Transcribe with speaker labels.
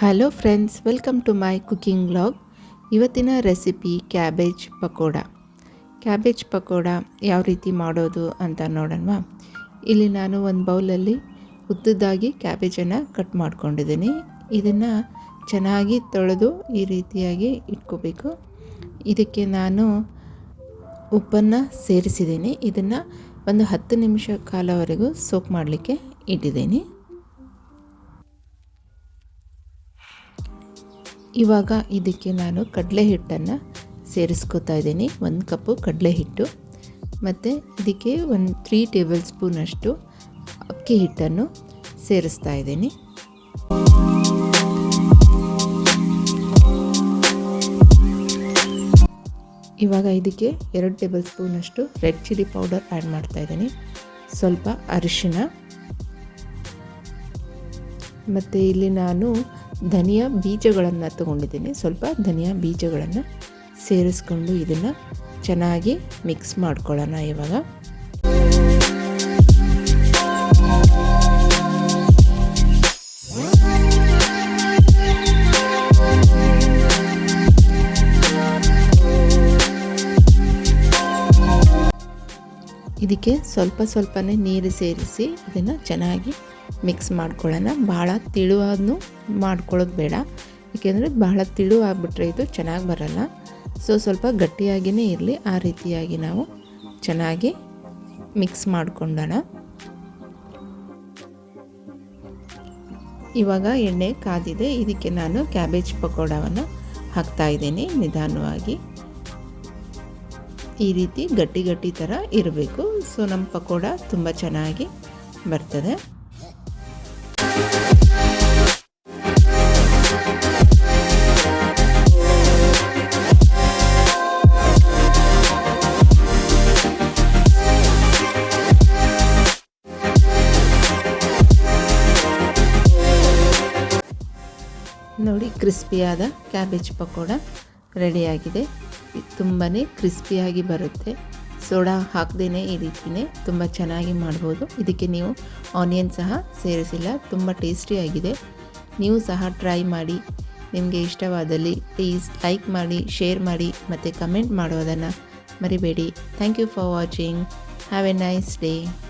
Speaker 1: Hello friends welcome to my cooking blog ಇವತ್ತಿನ recipe cabbage pakoda cabbage pakoda ಯಾವ ರೀತಿ ಮಾಡೋದು ಅಂತ ನೋಡೋಣ ಇಲ್ಲಿ ನಾನು ಒಂದು ಬೌಲಲ್ಲಿ ಉದ್ದದಾಗಿ ಕ್ಯಾಬೇಜನ್ನು ಕಟ್ ಮಾಡ್ಕೊಂಡಿದ್ದೀನಿ. ಇದನ್ನು ಚೆನ್ನಾಗಿ ತೊಳೆದು ಈ ರೀತಿಯಾಗಿ ಇಟ್ಕೋಬೇಕು. ಇದಕ್ಕೆ ನಾನು ಉಪ್ಪನ್ನು ಸೇರಿಸಿದ್ದೀನಿ. ಇದನ್ನು ಒಂದು ಹತ್ತು ನಿಮಿಷ ಕಾಲವರೆಗೂ ಸೋಕ್ ಮಾಡಲಿಕ್ಕೆ ಇಟ್ಟಿದ್ದೀನಿ. ಇವಾಗ ಇದಕ್ಕೆ ನಾನು ಕಡಲೆ ಹಿಟ್ಟನ್ನು ಸೇರಿಸ್ಕೋತಾ ಇದ್ದೀನಿ. ಒಂದು ಕಪ್ಪು ಕಡಲೆ ಹಿಟ್ಟು. ಮತ್ತು ಇದಕ್ಕೆ ಒಂದು ತ್ರೀ ಟೇಬಲ್ ಸ್ಪೂನಷ್ಟು ಅಕ್ಕಿ ಹಿಟ್ಟನ್ನು ಸೇರಿಸ್ತಾ ಇದ್ದೀನಿ. ಇವಾಗ ಇದಕ್ಕೆ ಎರಡು ಟೇಬಲ್ ಸ್ಪೂನಷ್ಟು ರೆಡ್ ಚಿಲ್ಲಿ ಪೌಡರ್ ಆ್ಯಡ್ ಮಾಡ್ತಾ ಇದ್ದೀನಿ. ಸ್ವಲ್ಪ ಅರಿಶಿನ ಮತ್ತು ಇಲ್ಲಿ ನಾನು ಧನಿಯಾ ಬೀಜಗಳನ್ನು ತಗೊಂಡಿದ್ದೀನಿ. ಸ್ವಲ್ಪ ಧನಿಯಾ ಬೀಜಗಳನ್ನು ಸೇರಿಸ್ಕೊಂಡು ಇದನ್ನು ಚೆನ್ನಾಗಿ ಮಿಕ್ಸ್ ಮಾಡ್ಕೊಳ್ಳೋಣ ಇವಾಗ. ಇದಕ್ಕೆ ಸ್ವಲ್ಪ ಸ್ವಲ್ಪನೇ ನೀರು ಸೇರಿಸಿ ಇದನ್ನು ಚೆನ್ನಾಗಿ ಮಿಕ್ಸ್ ಮಾಡ್ಕೊಳ್ಳೋಣ. ಭಾಳ ತಿಳುವಾಗೂ ಮಾಡ್ಕೊಳ್ಳೋದು ಬೇಡ. ಏಕೆಂದರೆ ಬಹಳ ತಿಳು ಆಗಿಬಿಟ್ರೆ ಇದು ಚೆನ್ನಾಗಿ ಬರಲ್ಲ. ಸೊ ಸ್ವಲ್ಪ ಗಟ್ಟಿಯಾಗಿಯೇ ಇರಲಿ. ಆ ರೀತಿಯಾಗಿ ನಾವು ಚೆನ್ನಾಗಿ ಮಿಕ್ಸ್ ಮಾಡ್ಕೊಂಡೋಣ. ಇವಾಗ ಎಣ್ಣೆ ಕಾದಿದೆ. ಇದಕ್ಕೆ ನಾನು ಕ್ಯಾಬೇಜ್ ಪಕೋಡವನ್ನು ಹಾಕ್ತಾಯಿದ್ದೀನಿ ನಿಧಾನವಾಗಿ. ಈ ರೀತಿ ಗಟ್ಟಿ ಗಟ್ಟಿ ಥರ ಇರಬೇಕು. ಸೊ ನಮ್ಮ ಪಕೋಡ ತುಂಬ ಚೆನ್ನಾಗಿ ಬರ್ತದೆ. ನೋಡಿ ಕ್ರಿಸ್ಪಿಯಾದ ಕ್ಯಾಬೇಜ್ ಪಕೋಡ. ರೆಡಿಯಾಗಿದೆ. ತುಂಬಾ ಕ್ರಿಸ್ಪಿಯಾಗಿ ಬರುತ್ತೆ. ಸೋಡಾ ಹಾಕ್ದೇ ಈ ರೀತಿಯೇ ತುಂಬ ಚೆನ್ನಾಗಿ ಮಾಡ್ಬೋದು. ಇದಕ್ಕೆ ನೀವು ಆನಿಯನ್ ಸಹ ಸೇರಿಸಿಲ್ಲ. ತುಂಬ ಟೇಸ್ಟಿಯಾಗಿದೆ. ನೀವು ಸಹ ಟ್ರೈ ಮಾಡಿ. ನಿಮಗೆ ಇಷ್ಟವಾದಲ್ಲಿ ಪ್ಲೀಸ್ ಲೈಕ್ ಮಾಡಿ, ಶೇರ್ ಮಾಡಿ, ಮತ್ತು ಕಮೆಂಟ್ ಮಾಡೋದನ್ನು ಮರಿಬೇಡಿ. Thank you for watching. Have a nice day.